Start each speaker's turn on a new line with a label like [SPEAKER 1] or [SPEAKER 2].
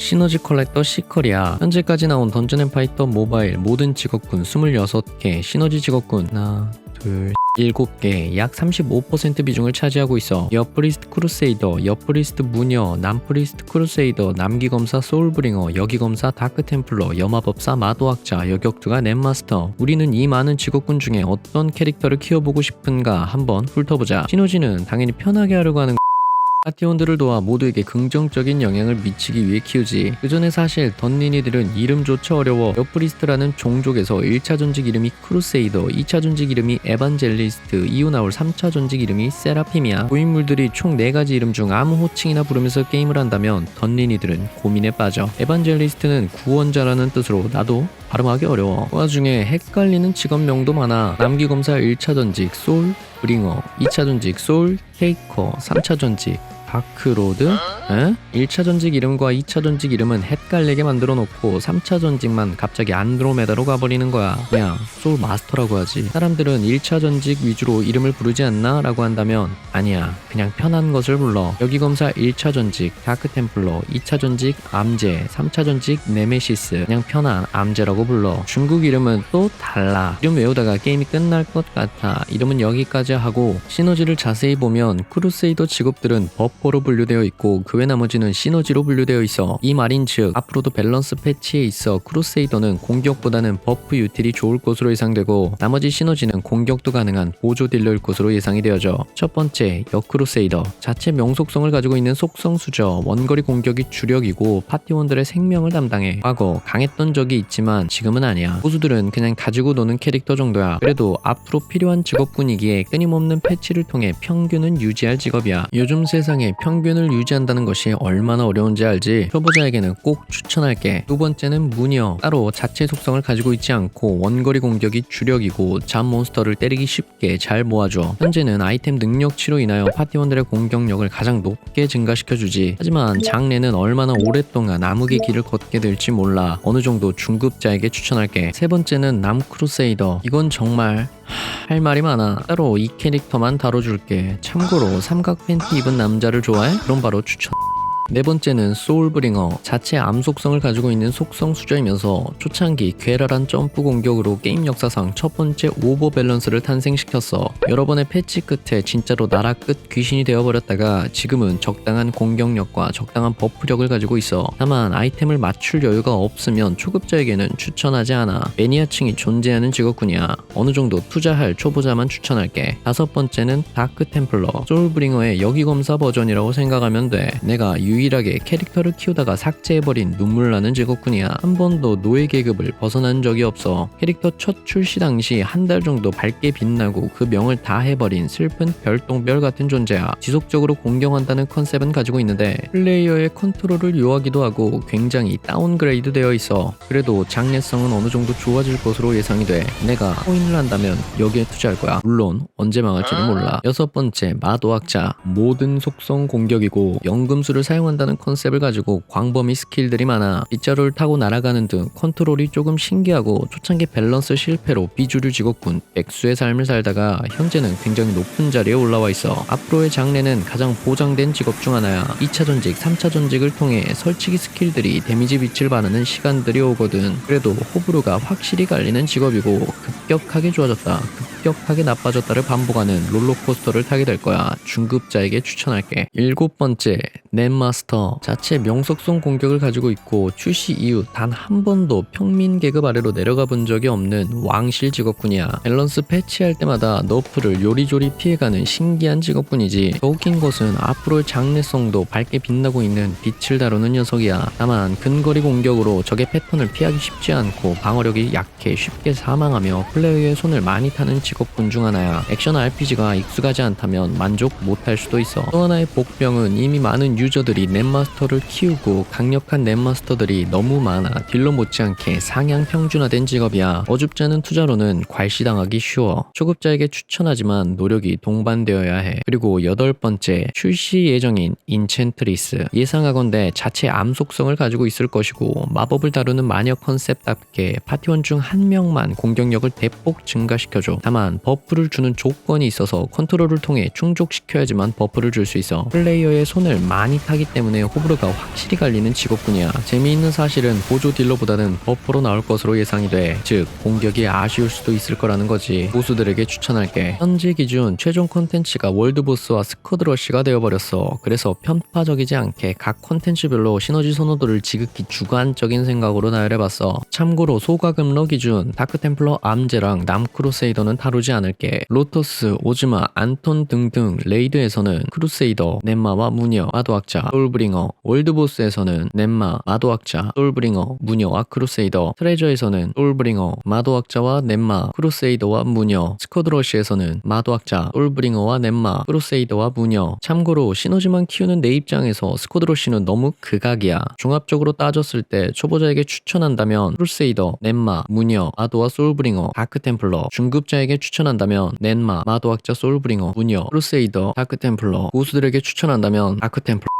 [SPEAKER 1] 시너지 컬렉터 시컬이야. 현재까지 나온 던전앤파이터 모바일 모든 직업군 26개, 시너지 직업군 하나, 둘, 7개, 약 35% 비중을 차지하고 있어. 여프리스트 크루세이더, 여프리스트 무녀, 남프리스트 크루세이더, 남기검사 소울브링어, 여기검사 다크템플러, 여마법사 마도학자, 여격투가 넷마스터. 우리는 이 많은 직업군 중에 어떤 캐릭터를 키워보고 싶은가 한번 훑어보자. 시너지는 당연히 편하게 하려고 하는 파티원들을 도와 모두에게 긍정적인 영향을 미치기 위해 키우지. 그 전에 사실 던니니들은 이름조차 어려워 여프리스트라는 종족에서 1차 전직 이름이 크루세이더, 2차 전직 이름이 에반젤리스트, 이후 나올 3차 전직 이름이 세라핌이야. 고인물들이 총 4가지 이름 중 아무 호칭이나 부르면서 게임을 한다면 던니니들은 고민에 빠져. 에반젤리스트는 구원자라는 뜻으로 나도 발음하기 어려워. 그 와중에 헷갈리는 직업명도 많아. 남기검사 1차 전직 소울 브링어, 2차 전직 소울 테이커, 3차 전직 다크로드? 에? 1차 전직 이름과 2차 전직 이름은 헷갈리게 만들어 놓고 3차 전직만 갑자기 안드로메다로 가버리는 거야. 그냥 소울 마스터라고 하지. 사람들은 1차 전직 위주로 이름을 부르지 않나? 라고 한다면 아니야. 그냥 편한 것을 불러. 여기 검사 1차 전직 다크 템플러, 2차 전직 암제, 3차 전직 네메시스. 그냥 편한 암제라고 불러. 중국 이름은 또 달라. 이름 외우다가 게임이 끝날 것 같아. 이름은 여기까지 하고 시너지를 자세히 보면 크루세이더 직업들은 버퍼로 분류되어 있고 그 외 나머지는 시너지로 분류되어 있어. 이 말인 즉 앞으로도 밸런스 패치에 있어 크루세이더는 공격보다는 버프 유틸이 좋을 것으로 예상되고 나머지 시너지는 공격도 가능한 보조 딜러일 것으로 예상이 되어져. 첫 번째 역크루세이더 자체 명속성을 가지고 있는 속성 수저 원거리 공격이 주력이고 파티원들의 생명을 담당해. 과거 강했던 적이 있지만 지금은 아니야. 고수들은 그냥 가지고 노는 캐릭터 정도야. 그래도 앞으로 필요한 직업군이기에 끊임없는 패치를 통해 평균은 유지할 직업이야. 요즘 세상에 평균을 유지한다는 것이 얼마나 어려운지 알지? 초보자에게는 꼭 추천할게. 두 번째는 무녀. 따로 자체 속성을 가지고 있지 않고 원거리 공격이 주력이고 잠 몬스터를 때리기 쉽게 잘 모아줘. 현재는 아이템 능력치로 인하여 파티원들의 공격력을 가장 높게 증가시켜주지. 하지만 장래는 얼마나 오랫동안 암흑의 길을 걷게 될지 몰라. 어느 정도 중급자에게 추천할게. 세 번째는 남크루세이더. 이건 정말 할 말이 많아. 따로 이 캐릭터만 다뤄줄게. 참고로 삼각 팬티 입은 남자를 좋아해? 그럼 바로 추천. 네 번째는 소울브링어. 자체 암 속성을 가지고 있는 속성 수저이면서 초창기 괴랄한 점프 공격으로 게임 역사상 첫 번째 오버 밸런스를 탄생시켰어. 여러 번의 패치 끝에 진짜로 나라 끝 귀신이 되어버렸다가 지금은 적당한 공격력과 적당한 버프력을 가지고 있어. 다만 아이템을 맞출 여유가 없으면 초급자에게는 추천하지 않아. 매니아층이 존재하는 직업군이야. 어느 정도 투자할 초보자만 추천할게. 다섯 번째는 다크 템플러. 소울브링어의 여기검사 버전이라고 생각하면 돼. 내가 유 일하게 캐릭터를 키우다가 삭제해버린 눈물나는 직업군이야. 한 번도 노예 계급을 벗어난 적이 없어. 캐릭터 첫 출시 당시 한 달 정도 밝게 빛나고 그 명을 다 해버린 슬픈 별똥별 같은 존재야. 지속적으로 공경한다는 컨셉은 가지고 있는데 플레이어의 컨트롤을 요하기도 하고 굉장히 다운그레이드 되어 있어. 그래도 장래성은 어느 정도 좋아질 것으로 예상이 돼. 내가 코인을 한다면 여기에 투자할 거야. 물론 언제 망할지는 몰라. 여섯 번째 마도학자 모든 속성 공격이고 연금술을 사용 한다는 컨셉을 가지고 광범위 스킬들이 많아 빗자루를 타고 날아가는 등 컨트롤이 조금 신기하고 초창기 밸런스 실패로 비주류 직업군. 백수의 삶을 살다가 현재는 굉장히 높은 자리에 올라와 있어 앞으로의 장래는 가장 보장된 직업 중 하나야. 2차 전직, 3차 전직을 통해 설치기 스킬들이 데미지 빛을 발하는 시간들이 오거든. 그래도 호불호가 확실히 갈리는 직업이고 급격하게 좋아졌다 급격하게 나빠졌다를 반복하는 롤러코스터를 타게 될 거야. 중급자에게 추천할게. 일곱 번째 넷마스터. 자체 명속성 공격을 가지고 있고 출시 이후 단 한 번도 평민 계급 아래로 내려가 본 적이 없는 왕실 직업군이야. 밸런스 패치할 때마다 너프를 요리조리 피해가는 신기한 직업군이지. 더 웃긴 것은 앞으로의 장래성도 밝게 빛나고 있는 빛을 다루는 녀석이야. 다만 근거리 공격으로 적의 패턴을 피하기 쉽지 않고 방어력이 약해 쉽게 사망하며 플레이어의 손을 많이 타는 직업군 중 하나야. 액션 RPG가 익숙하지 않다면 만족 못할 수도 있어. 또 하나의 복병은 이미 많은 유저들이 넷마스터를 키우고 강력한 넷마스터들이 너무 많아 딜러 못지않게 상향 평준화된 직업이야. 어줍지 않은 투자로는 괄시당하기 쉬워. 초급자에게 추천하지만 노력이 동반되어야 해. 그리고 여덟 번째 출시 예정인 인첸트리스. 예상하건대 자체 암 속성을 가지고 있을 것이고 마법을 다루는 마녀 컨셉답게 파티원 중 한 명만 공격력을 대폭 증가시켜줘. 다만 버프를 주는 조건이 있어서 컨트롤을 통해 충족시켜야지만 버프를 줄 수 있어 플레이어의 손을 많이 타기 때문에 호불호가 확실히 갈리는 직업군이야. 재미있는 사실은 보조 딜러보다는 버퍼로 나올 것으로 예상이 돼. 즉 공격이 아쉬울 수도 있을 거라는 거지. 보수들에게 추천할게. 현재 기준 최종 콘텐츠가 월드보스와 스쿼드러쉬가 되어버렸어. 그래서 편파적이지 않게 각 콘텐츠별로 시너지 선호도를 지극히 주관적인 생각으로 나열해봤어. 참고로 소가금러 기준 다크템플러 암제랑 남크루세이더는 다 루지 않을게. 로터스, 오즈마, 안톤 등등 레이드에서는 크루세이더, 넷마와 무녀, 마도학자, 솔브링어, 월드보스에서는 넷마, 마도학자, 솔브링어, 무녀와 크루세이더, 트레저에서는 솔브링어, 마도학자와 넷마, 크루세이더와 무녀, 스쿼드러시에서는 마도학자, 솔브링어와 넷마, 크루세이더와 무녀. 참고로 시너지만 키우는 내 입장에서 스쿼드러시는 너무 극악이야. 종합적으로 따졌을 때 초보자에게 추천한다면 크루세이더, 넷마, 무녀, 마도와 솔브링어, 다크템플러. 중급자에게 추천한다면 넷마, 마도학자, 솔브링어, 무녀, 크루세이더, 다크템플러. 고수들에게 추천한다면 다크템플러.